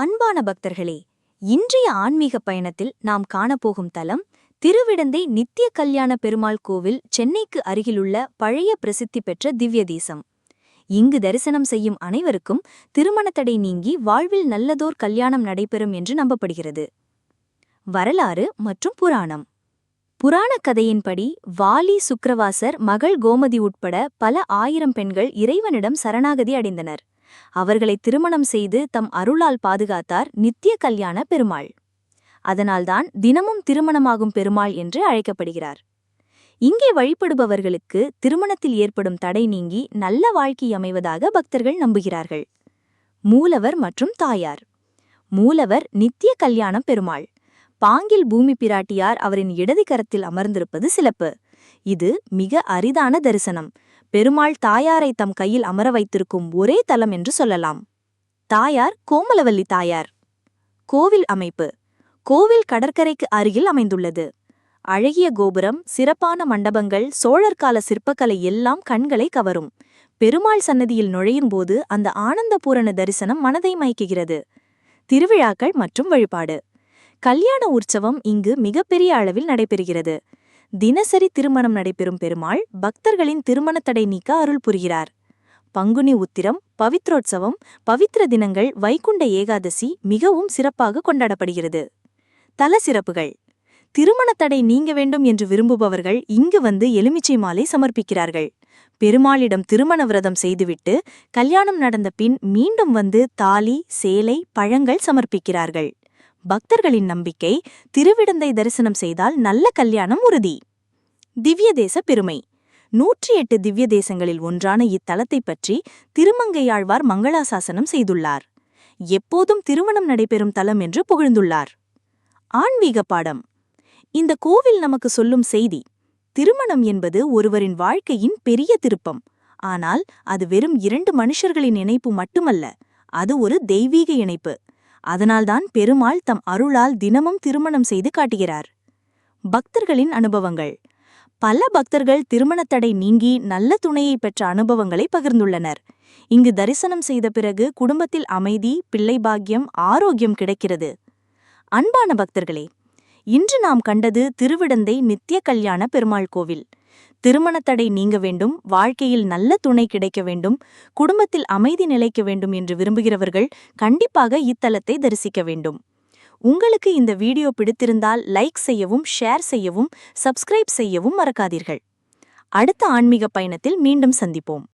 அன்பான பக்தர்களே இன்றைய ஆன்மீக பயணத்தில் நாம் காணப்போகும் தலம் திருவிடந்தை நித்திய கல்யாண பெருமாள் கோவில் சென்னைக்கு அருகிலுள்ள பழைய பிரசித்தி பெற்ற திவ்ய தேசம். இங்கு தரிசனம் செய்யும் அனைவருக்கும் திருமணத்தடை நீங்கி வாழ்வில் நல்லதோர் கல்யாணம் நடைபெறும் என்று நம்பப்படுகிறது. வரலாறு மற்றும் புராணம். புராண கதையின்படி வாலி சுக்ரவாசர் மகள் கோமதி உட்பட பல ஆயிரம் பெண்கள் இறைவனிடம் சரணாகதி அடைந்தனர். அவர்களை திருமணம் செய்து தம் அருளால் பாதுகாத்தார் நித்திய கல்யாண பெருமாள். அதனால்தான் தினமும் திருமணமாகும் பெருமாள் என்று அழைக்கப்படுகிறார். இங்கே வழிபடுபவர்களுக்கு திருமணத்தில் ஏற்படும் தடை நீங்கி நல்ல வாழ்க்கை அமைவதாக பக்தர்கள் நம்புகிறார்கள். மூலவர் மற்றும் தாயார். மூலவர் நித்திய கல்யாணம் பெருமாள். பாங்கில் பூமி பிராட்டியார் அவரின் இடது கரத்தில் அமர்ந்திருப்பது சிலப்பு. இது மிக அரிதான தரிசனம். பெருமாள் தாயாரை தம் கையில் அமர வைத்திருக்கும் ஒரே தலம் என்று சொல்லலாம். தாயார் கோமலவல்லி தாயார். கோவில் அமைப்பு. கோவில் கடற்கரைக்கு அருகில் அமைந்துள்ளது. அழகிய கோபுரம் சிறப்பான மண்டபங்கள் சோழர்கால சிற்பக்கலை எல்லாம் கண்களை கவரும். பெருமாள் சன்னதியில் நுழையும் போது அந்த ஆனந்தபூரண தரிசனம் மனதை மயக்குகிறது. திருவிழாக்கள் மற்றும் வழிபாடு. கல்யாண உற்சவம் இங்கு மிகப்பெரிய அளவில் நடைபெறுகிறது. தினசரி திருமணம் நடைபெறும் பெருமாள் பக்தர்களின் திருமணத்தடை நீக்க அருள் புரிகிறார். பங்குனி உத்திரம் பவித்ரோற்சவம் பவித்ர தினங்கள் வைகுண்ட ஏகாதசி மிகவும் சிறப்பாக கொண்டாடப்படுகிறது. தல சிறப்புகள். திருமணத்தடை நீங்க வேண்டும் என்று விரும்புபவர்கள் இங்கு வந்து எலுமிச்சை மாலை சமர்ப்பிக்கிறார்கள். பெருமாளிடம் திருமண விரதம் செய்துவிட்டு கல்யாணம் நடந்த பின் மீண்டும் வந்து தாலி சேலை பழங்கள் சமர்ப்பிக்கிறார்கள். பக்தர்களின் நம்பிக்கை திருவிடந்தை தரிசனம் செய்தால் நல்ல கல்யாணம் உறுதி. திவ்ய தேச பெருமை. நூற்றி எட்டு திவ்ய தேசங்களில் ஒன்றான இத்தலத்தைப் பற்றி திருமங்கையாழ்வார் மங்களாசாசனம் செய்துள்ளார். எப்போதும் திருமணம் நடைபெறும் தலம் என்று புகழ்ந்துள்ளார். ஆன்மீக பாடம். இந்த கோவில் நமக்கு சொல்லும் செய்தி திருமணம் என்பது ஒருவரின் வாழ்க்கையின் பெரிய திருப்பம். ஆனால் அது வெறும் இரண்டு மனுஷர்களின் இணைப்பு மட்டுமல்ல அது ஒரு தெய்வீக இணைப்பு. அதனால்தான் பெருமாள் தம் அருளால் தினமும் திருமணம் செய்து காட்டுகிறார். பக்தர்களின் அனுபவங்கள். பல பக்தர்கள் திருமணத்தடை நீங்கி நல்ல துணையை பெற்ற அனுபவங்களை பகிர்ந்துள்ளனர். இங்கு தரிசனம் செய்த பிறகு குடும்பத்தில் அமைதி பிள்ளை பாக்கியம் ஆரோக்கியம் கிடைக்கிறது. அன்பான பக்தர்களே இன்று நாம் கண்டது திருவிடந்தை நித்திய கல்யாண பெருமாள் கோவில். திருமணத்தடை நீங்க வேண்டும் வாழ்க்கையில் நல்ல துணை கிடைக்க வேண்டும் குடும்பத்தில் அமைதி நிலைக்க வேண்டும் என்று விரும்புகிறவர்கள் கண்டிப்பாக இத்தலத்தை தரிசிக்க வேண்டும். உங்களுக்கு இந்த வீடியோ பிடித்திருந்தால் லைக் செய்யவும் ஷேர் செய்யவும் சப்ஸ்கிரைப் செய்யவும் மறக்காதீர்கள். அடுத்த ஆன்மீக பயணத்தில் மீண்டும் சந்திப்போம்.